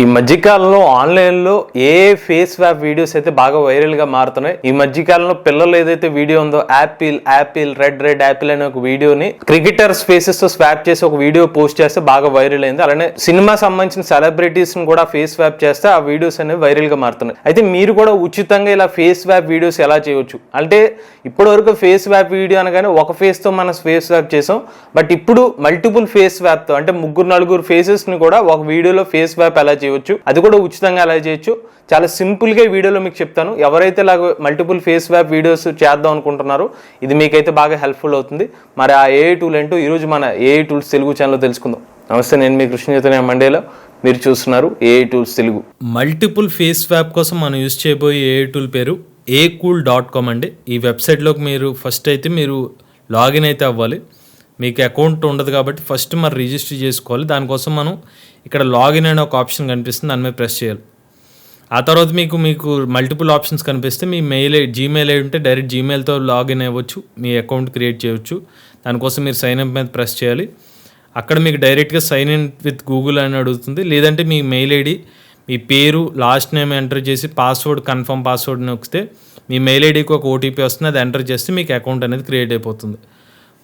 ఈ మధ్యకాలంలో ఆన్లైన్లో ఏ ఫేస్ వ్యాప్ వీడియోస్ అయితే బాగా వైరల్గా మారుతున్నాయి ఈ మధ్యకాలంలో పిల్లలు ఏదైతే వీడియో ఉందో apple apple red red apple అనే ఒక వీడియోని క్రికెటర్స్ ఫేసెస్తో స్వాప్ చేసి ఒక వీడియో పోస్ట్ చేస్తే బాగా వైరల్ అయింది. అలానే సినిమా సంబంధించిన సెలబ్రిటీస్ని కూడా ఫేస్ వ్యాప్ చేస్తే ఆ వీడియోస్ అనేవి వైరల్గా మారుతున్నాయి. అయితే మీరు కూడా ఉచితంగా ఇలా ఫేస్ వ్యాప్ వీడియోస్ ఎలా చేయవచ్చు అంటే ఇప్పటివరకు ఫేస్ వ్యాప్ వీడియో అనగానే ఒక ఫేస్తో మనం ఫేస్ వ్యాప్ చేసాం. బట్ ఇప్పుడు మల్టిపుల్ ఫేస్ వ్యాప్తో తో అంటే ముగ్గురు నలుగురు ఫేసెస్ని కూడా ఒక వీడియోలో ఫేస్ వ్యాప్ ఎలా చేయవచ్చు అది కూడా ఉచితంగా ఎలా చేయొచ్చు. చాలా సింపుల్గా వీడియోలో మీకు చెప్తాను. ఎవరైతే ఇలాగ మల్టిపుల్ ఫేస్ వ్యాప్ వీడియోస్ చేద్దాం అనుకుంటున్నారో ఇది మీకైతే బాగా హెల్ప్ఫుల్ అవుతుంది. మరి ఆ ఏఐ టూల్ ఏంటో ఈరోజు మన ఏఐ టూల్స్ తెలుగు ఛానల్లో తెలుసుకుందాం. నమస్తే నేను మీ కృష్ణ చైతన్య మండేలో. మీరు చూస్తున్నారు AI tools Telugu. Multiple face swap కోసం మనం యూజ్ చేయబోయే ఏఐ టూల్ పేరు ఏ కూల్ డాట్ కామ్ అండి. ఈ వెబ్సైట్లోకి మీరు ఫస్ట్ అయితే మీరు లాగిన్ అయితే అవ్వాలి. మీకు అకౌంట్ ఉండదు కాబట్టి ఫస్ట్ మరి రిజిస్టర్ చేసుకోవాలి. దానికోసం మనం ఇక్కడ లాగిన్ అనే ఒక ఆప్షన్ కనిపిస్తుంది. దాని మీద ప్రెస్ చేయాలి. ఆ తర్వాత మీకు మీకు మల్టిపుల్ ఆప్షన్స్ కనిపిస్తే మీ మెయిల్ జీమెయిల్ అయ్యి ఉంటే డైరెక్ట్ జీమెయిల్తో లాగిన్ అవ్వచ్చు. మీ అకౌంట్ క్రియేట్ చేయవచ్చు. దానికోసం మీరు సైన్ అప్ మీద ప్రెస్ చేయాలి. అక్కడ మీకు డైరెక్ట్గా సైన్ ఇన్ విత్ గూగుల్ అని అడుగుతుంది. లేదంటే మీ మెయిల్ ఐడి మీ పేరు లాస్ట్ నేమ్ ఎంటర్ చేసి పాస్వర్డ్ కన్ఫర్మ్ పాస్వర్డ్ నొక్కితే మీ మెయిల్ ఐడికి ఒక ఓటీపీ వస్తుంది. అది ఎంటర్ చేస్తే మీకు అకౌంట్ అనేది క్రియేట్ అయిపోతుంది.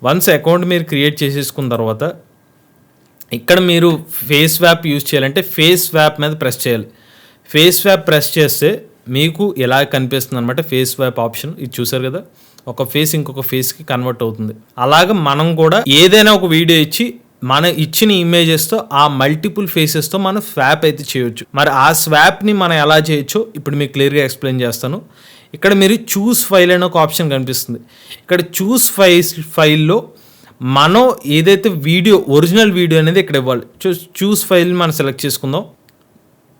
వన్స్ అకౌంట్ మీరు క్రియేట్ చేసేసుకున్న తర్వాత ఇక్కడ మీరు ఫేస్ వ్యాప్ యూజ్ చేయాలంటే ఫేస్ వ్యాప్ మీద ప్రెస్ చేయాలి. ఫేస్ వ్యాప్ ప్రెస్ చేస్తే మీకు ఎలా కనిపిస్తుంది అనమాట ఫేస్ వ్యాప్ ఆప్షన్. ఇది చూసారు కదా? ఒక ఫేస్ ఇంకొక ఫేస్కి కన్వర్ట్ అవుతుంది. అలాగే మనం కూడా ఏదైనా ఒక వీడియో ఇచ్చి మన ఇచ్చిన ఇమేజెస్తో ఆ మల్టిపుల్ ఫేసెస్తో మనం స్వాప్ అయితే చేయొచ్చు. మరి ఆ స్వాప్ని మనం ఎలా చేయొచ్చో ఇప్పుడు మీకు క్లియర్గా ఎక్స్ప్లెయిన్ చేస్తాను. ఇక్కడ మీరు చూస్ ఫైల్ అనే ఒక ఆప్షన్ కనిపిస్తుంది. ఇక్కడ చూస్ ఫైల్స్ ఫైల్లో మనం ఏదైతే వీడియో ఒరిజినల్ వీడియో అనేది ఇక్కడ ఇవ్వాలి. చూస్ ఫైల్ మనం సెలెక్ట్ చేసుకుందాం.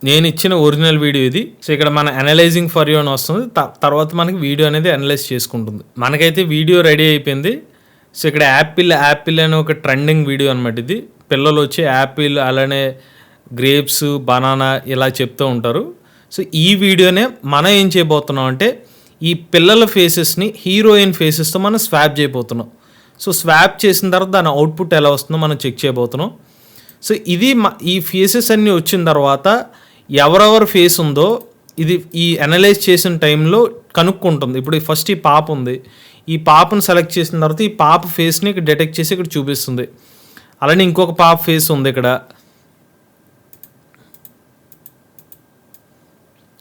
నేను ఇచ్చిన ఒరిజినల్ వీడియో ఇది. సో ఇక్కడ మన అనలైజింగ్ ఫర్ యూ అని వస్తుంది. త- తర్వాత మనకి వీడియో అనేది అనలైజ్ చేసుకుంటుంది. మనకైతే వీడియో రెడీ అయిపోయింది. సో ఇక్కడ యాపిల్ యాపిల్ అనే ఒక ట్రెండింగ్ వీడియో అనమాట ఇది. పిల్లలు వచ్చి యాపిల్ అలానే గ్రేప్స్ బనానా ఇలా చెప్తూ ఉంటారు. సో ఈ వీడియోనే మనం ఏం చేయబోతున్నాం అంటే ఈ పిల్లల ఫేసెస్ని హీరోయిన్ ఫేసెస్తో మనం స్వాప్ చేయబోతున్నాం. సో స్వాప్ చేసిన తర్వాత దాని అవుట్పుట్ ఎలా వస్తుందో మనం చెక్ చేయబోతున్నాం. సో ఇది ఈ ఫేసెస్ అన్నీ వచ్చిన తర్వాత ఎవరెవరు ఫేస్ ఉందో ఇది ఈ అనలైజ్ చేసిన టైంలో కనుక్కుంటుంది. ఇప్పుడు ఫస్ట్ ఈ పాప ఉంది. ఈ పాపను సెలెక్ట్ చేసిన తర్వాత ఈ పాప ఫేస్ని ఇక్కడ డిటెక్ట్ చేసి ఇక్కడ చూపిస్తుంది. అలానే ఇంకొక పాప ఫేస్ ఉంది ఇక్కడ.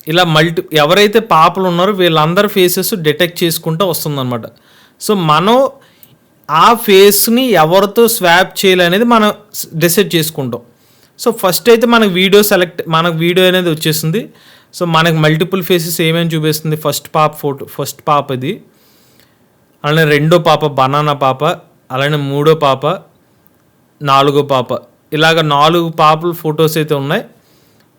ఇలా మల్టీ ఎవరైతే పాపలు ఉన్నారో వీళ్ళందరి ఫేసెస్ డిటెక్ట్ చేసుకుంటూ వస్తుందన్నమాట. సో మనం ఆ ఫేస్ని ఎవరితో స్వాప్ చేయాలనేది మనం డిసైడ్ చేసుకుంటాం. సో ఫస్ట్ అయితే మనకు వీడియో సెలెక్ట్ మనకు వీడియో అనేది వచ్చేసింది. సో మనకు మల్టిపుల్ ఫేసెస్ ఏమేమి చూపిస్తుంది? ఫస్ట్ పాప ఫోటో ఫస్ట్ పాప ఇది. అలానే రెండో పాప బనానా పాప అలానే మూడో పాప నాలుగో పాప. ఇలాగ నాలుగు పాపల ఫొటోస్ అయితే ఉన్నాయి.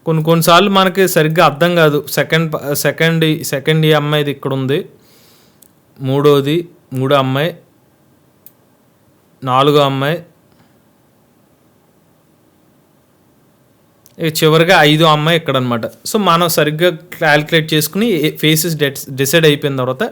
కొన్ని కొన్నిసార్లు మనకి సరిగ్గా అర్థం కాదు. సెకండ్ ప- సెకండ్ సెకండ్ ఈ అమ్మాయిది ఇక్కడ ఉంది. మూడోది మూడో అమ్మాయి. నాలుగో అమ్మాయి. ఇక చివరిగా ఐదో అమ్మాయి ఇక్కడ అనమాట సో మనం సరిగ్గా క్యాలిక్యులేట్ చేసుకుని ఫేసెస్ డిసైడ్ అయిపోయిన తర్వాత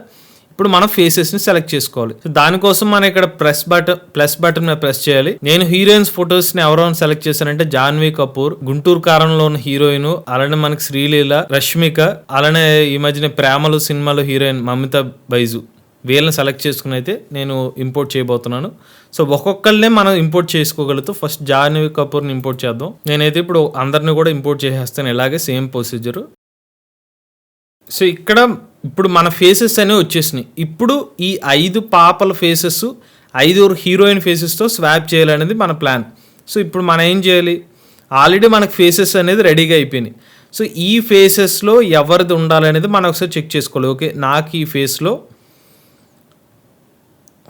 ఇప్పుడు మనం ఫేసెస్ని సెలెక్ట్ చేసుకోవాలి. సో దానికోసం మనం ఇక్కడ ప్రెస్ బటన్ ప్లస్ బటన్ మీద ప్రెస్ చేయాలి. నేను హీరోయిన్స్ ఫొటోస్ని ఎవరైనా సెలెక్ట్ చేశానంటే జాన్వీ కపూర్ గుంటూరు కారంలో ఉన్న హీరోయిన్ అలానే మనకి శ్రీలీల రష్మిక అలానే ఈ మధ్యన ప్రేమలు సినిమాలో హీరోయిన్ మమితా బైజు. వీళ్ళని సెలెక్ట్ చేసుకుని అయితే నేను ఇంపోర్ట్ చేయబోతున్నాను. సో ఒక్కొక్కరినే మనం ఇంపోర్ట్ చేసుకోగలుగుతూ. ఫస్ట్ జాహ్నవి కపూర్ని ఇంపోర్ట్ చేద్దాం. నేనైతే ఇప్పుడు అందరిని కూడా ఇంపోర్ట్ చేసేస్తాను. ఇలాగే సేమ్ ప్రొసీజర్ సో ఇక్కడ ఇప్పుడు మన ఫేసెస్ అనేవి వచ్చేసినాయి. ఇప్పుడు ఈ ఐదు పాపల ఫేసెస్ ఐదుగురు హీరోయిన్ ఫేసెస్తో స్వాప్ చేయాలనేది మన ప్లాన్ సో ఇప్పుడు మనం ఏం చేయాలి? ఆల్రెడీ మనకు ఫేసెస్ అనేది రెడీగా అయిపోయినాయి. సో ఈ ఫేసెస్లో ఎవరిది ఉండాలనేది మనం ఒకసారి చెక్ చేసుకోవాలి. ఓకే నాకు ఈ ఫేస్లో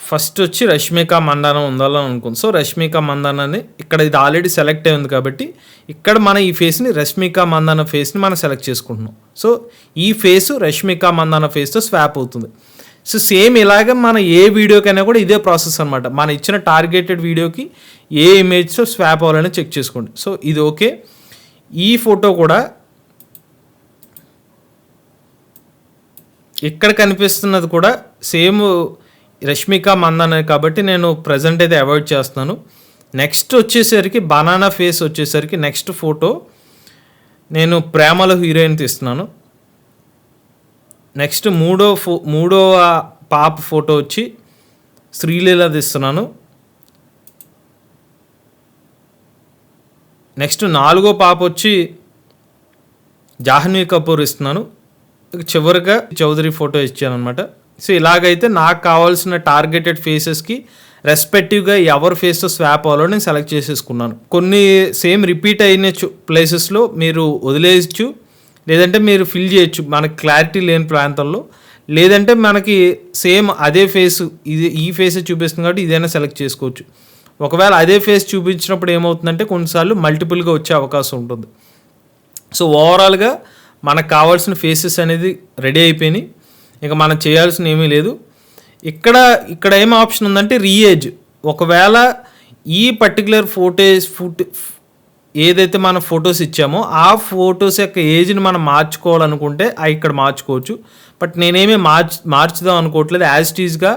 ఫస్ట్ వచ్చి రష్మిక మందానం ఉండాలని అనుకుంది. సో రష్మిక మందానాన్ని ఇక్కడ ఇది ఆల్రెడీ సెలెక్ట్ అయింది కాబట్టి ఇక్కడ మన ఈ ఫేస్ని రష్మిక మందాన ఫేస్ని మనం సెలెక్ట్ చేసుకుంటున్నాం. సో ఈ ఫేస్ రష్మిక మందాన ఫేస్తో స్వాప్ అవుతుంది. సో సేమ్ ఇలాగే మన ఏ వీడియోకైనా కూడా ఇదే ప్రాసెస్ అనమాట మన ఇచ్చిన టార్గెటెడ్ వీడియోకి ఏ ఇమేజ్తో స్వాప్ అవ్వాలని చెక్ చేసుకోండి. సో ఇది ఓకే ఈ ఫోటో కూడా ఇక్కడ కనిపిస్తున్నది కూడా సేమ్ రష్మిక మందన కాబట్టి నేను ప్రజెంట్ అయితే అవాయిడ్ చేస్తున్నాను. నెక్స్ట్ వచ్చేసరికి బనానా ఫేస్ వచ్చేసరికి నెక్స్ట్ ఫోటో నేను ప్రేమలో హీరోయిన్ తీస్తున్నాను. నెక్స్ట్ మూడో ఫో మూడో పాప ఫోటో వచ్చి శ్రీలీల తీస్తున్నాను. నెక్స్ట్ నాలుగో పాప వచ్చి జాహ్నవి కపూర్ ఇస్తున్నాను. చివరిగా చౌదరి ఫోటో ఇచ్చాను అనమాట సో ఇలాగైతే నాకు కావాల్సిన టార్గెటెడ్ ఫేసెస్కి రెస్పెక్టివ్గా ఎవరి ఫేస్తో స్వాప్ అవ్వాలో నేను సెలెక్ట్ చేసేసుకున్నాను. కొన్ని సేమ్ రిపీట్ అయిన ప్లేసెస్లో మీరు వదిలేయచ్చు లేదంటే మీరు ఫిల్ చేయొచ్చు మనకి క్లారిటీ లేని ప్రాంతంలో. లేదంటే మనకి సేమ్ అదే ఫేస్ ఇది ఈ ఫేస్ చూపిస్తుంది కాబట్టి ఇదైనా సెలెక్ట్ చేసుకోవచ్చు. ఒకవేళ అదే ఫేస్ చూపించినప్పుడు ఏమవుతుందంటే కొన్నిసార్లు మల్టిపుల్గా వచ్చే అవకాశం ఉంటుంది. సో ఓవరాల్గా మనకు కావాల్సిన ఫేసెస్ అనేది రెడీ అయిపోయినాయి. ఇంకా మనం చేయాల్సిన ఏమీ లేదు. ఇక్కడ ఇక్కడ ఏం ఆప్షన్ ఉందంటే రీఏజ్ ఒకవేళ ఈ పర్టికులర్ ఫోటోస్ ఫుట్ ఏదైతే మనం ఫొటోస్ ఇచ్చామో ఆ ఫొటోస్ యొక్క ఏజ్ని మనం మార్చుకోవాలనుకుంటే ఇక్కడ మార్చుకోవచ్చు. బట్ నేనేమీ మార్చ్ మార్చుదాం అనుకోవట్లేదు. యాజ్ టీజ్గా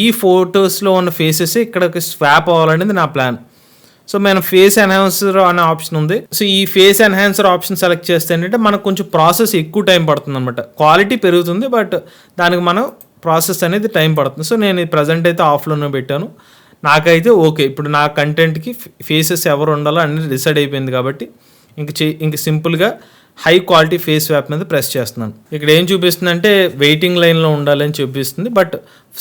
ఈ ఫొటోస్లో ఉన్న ఫేసెస్ ఇక్కడ స్వాప్ అవ్వాలనేది నా ప్లాన్ సో మనం ఫేస్ ఎన్హాన్సర్ అనే ఆప్షన్ ఉంది. సో ఈ ఫేస్ ఎన్హాన్సర్ ఆప్షన్ సెలెక్ట్ చేస్తే ఏంటంటే మనకు కొంచెం ప్రాసెస్ ఎక్కువ టైం పడుతుంది అనమాట క్వాలిటీ పెరుగుతుంది బట్ దానికి మనం ప్రాసెస్ అనేది టైం పడుతుంది. సో నేను ప్రజెంట్ అయితే ఆఫ్లోనే పెట్టాను. నాకైతే ఓకే ఇప్పుడు నా కంటెంట్కి ఫేసెస్ ఎవరు ఉండాలో అనేది డిసైడ్ అయిపోయింది కాబట్టి ఇంక చే ఇంక సింపుల్గా హై క్వాలిటీ ఫేస్ వ్యాప్ మీద ప్రెస్ చేస్తున్నాను. ఇక్కడ ఏం చూపిస్తుంది అంటే వెయిటింగ్ లైన్లో ఉండాలని చూపిస్తుంది బట్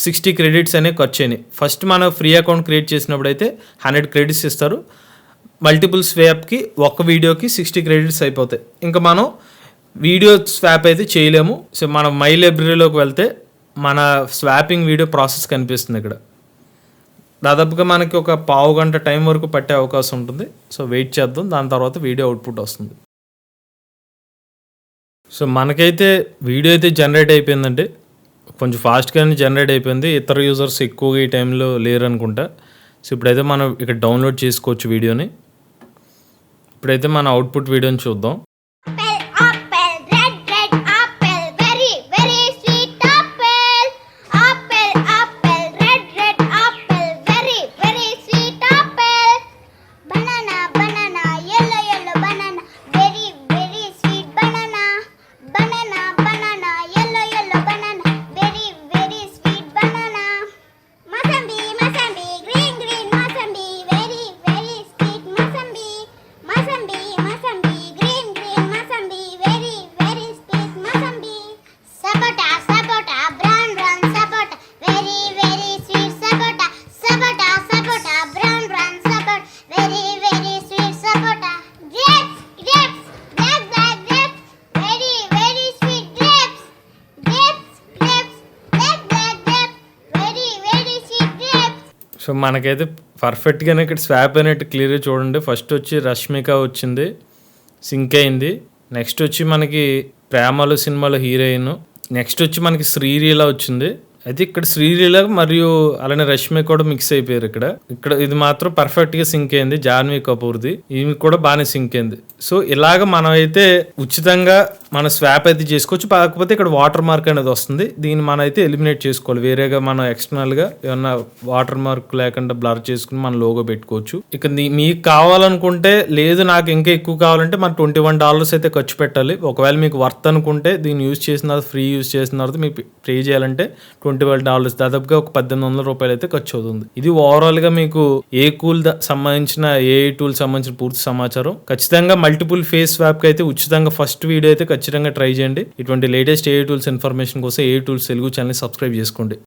సిక్స్టీ క్రెడిట్స్ అనేవి ఖర్చు అయినాయి. ఫస్ట్ మనం ఫ్రీ అకౌంట్ క్రియేట్ చేసినప్పుడు అయితే హండ్రెడ్ క్రెడిట్స్ ఇస్తారు మల్టిపుల్ స్వాప్కి ఒక వీడియోకి సిక్స్టీ క్రెడిట్స్ అయిపోతాయి. ఇంకా మనం వీడియో స్వాప్ అయితే చేయలేము. సో మనం మై లైబ్రరీలోకి వెళ్తే మన స్వాపింగ్ వీడియో ప్రాసెస్ కనిపిస్తుంది ఇక్కడ. దాదాపుగా మనకి ఒక పావు గంట టైం వరకు పట్టే అవకాశం ఉంటుంది. సో వెయిట్ చేద్దాం దాని తర్వాత వీడియో అవుట్పుట్ వస్తుంది. సో మనకైతే వీడియో అయితే జనరేట్ అయిపోయిందండి. కొంచెం ఫాస్ట్గానే జనరేట్ అయిపోయింది. ఇతర యూజర్స్ ఎక్కువగా ఈ టైంలో లేరు అనుకుంటా సో ఇప్పుడైతే మనం ఇక్కడ డౌన్లోడ్ చేసుకోవచ్చు వీడియోని. ఇప్పుడైతే మన అవుట్పుట్ వీడియోని చూద్దాం. సో మనకైతే పర్ఫెక్ట్గానే ఇక్కడ స్వాప్ అయినట్టు క్లియర్గా చూడండి. ఫస్ట్ వచ్చి రష్మిక వచ్చింది. సింక్ అయింది. నెక్స్ట్ వచ్చి మనకి ప్రేమలు సినిమాలో హీరోయిన్. నెక్స్ట్ వచ్చి మనకి శ్రీలీల వచ్చింది. అయితే ఇక్కడ శ్రీలీల మరియు అలానే రష్మి కూడా మిక్స్ అయిపోయారు ఇక్కడ. ఇక్కడ ఇది మాత్రం పర్ఫెక్ట్గా సింక్ అయింది. జాన్వీ కపూర్ది. ఈమె కూడా బాగానే సింక్ అయింది. సో ఇలాగ మనం అయితే ఉచితంగా మన స్వాప్ అయితే చేసుకోవచ్చు. కాకపోతే ఇక్కడ వాటర్ మార్క్ అనేది వస్తుంది. దీన్ని మనం అయితే ఎలిమినేట్ చేసుకోవాలి. వేరేగా మనం ఎక్స్టర్నల్గా ఏమన్నా వాటర్ మార్క్ లేకుండా బ్లర్ చేసుకుని మన లోగో పెట్టుకోవచ్చు. ఇక మీకు కావాలనుకుంటే లేదు నాకు ఇంకా ఎక్కువ కావాలంటే మన ట్వంటీ వన్ డాలర్స్ అయితే ఖర్చు పెట్టాలి. ఒకవేళ మీకు వర్త్ అనుకుంటే దీన్ని యూజ్ చేసిన తర్వాత ఫ్రీ యూజ్ చేసిన తర్వాత మీకు పే చేయాలంటే ట్వంటీ వన్ డాలర్స్ దాదాపుగా ఒక పద్దెనిమిది వందల రూపాయలు అయితే ఖర్చు అవుతుంది. ఇది ఓవరాల్గా మీకు ఏ కూల్ సంబంధించిన ఏ టూల్ సంబంధించిన పూర్తి సమాచారం. ఖచ్చితంగా మల్టిపుల్ ఫేస్ స్వాప్కి అయితే ఉచితంగా ఫస్ట్ వీడియో అయితే ఖచ్చితంగా ట్రై చేయండి. ఇటువంటి లేటెస్ట్ ఏ టూల్స్ ఇన్ఫర్మేషన్ కోసం AI tools Telugu channel subscribe చేసుకోండి.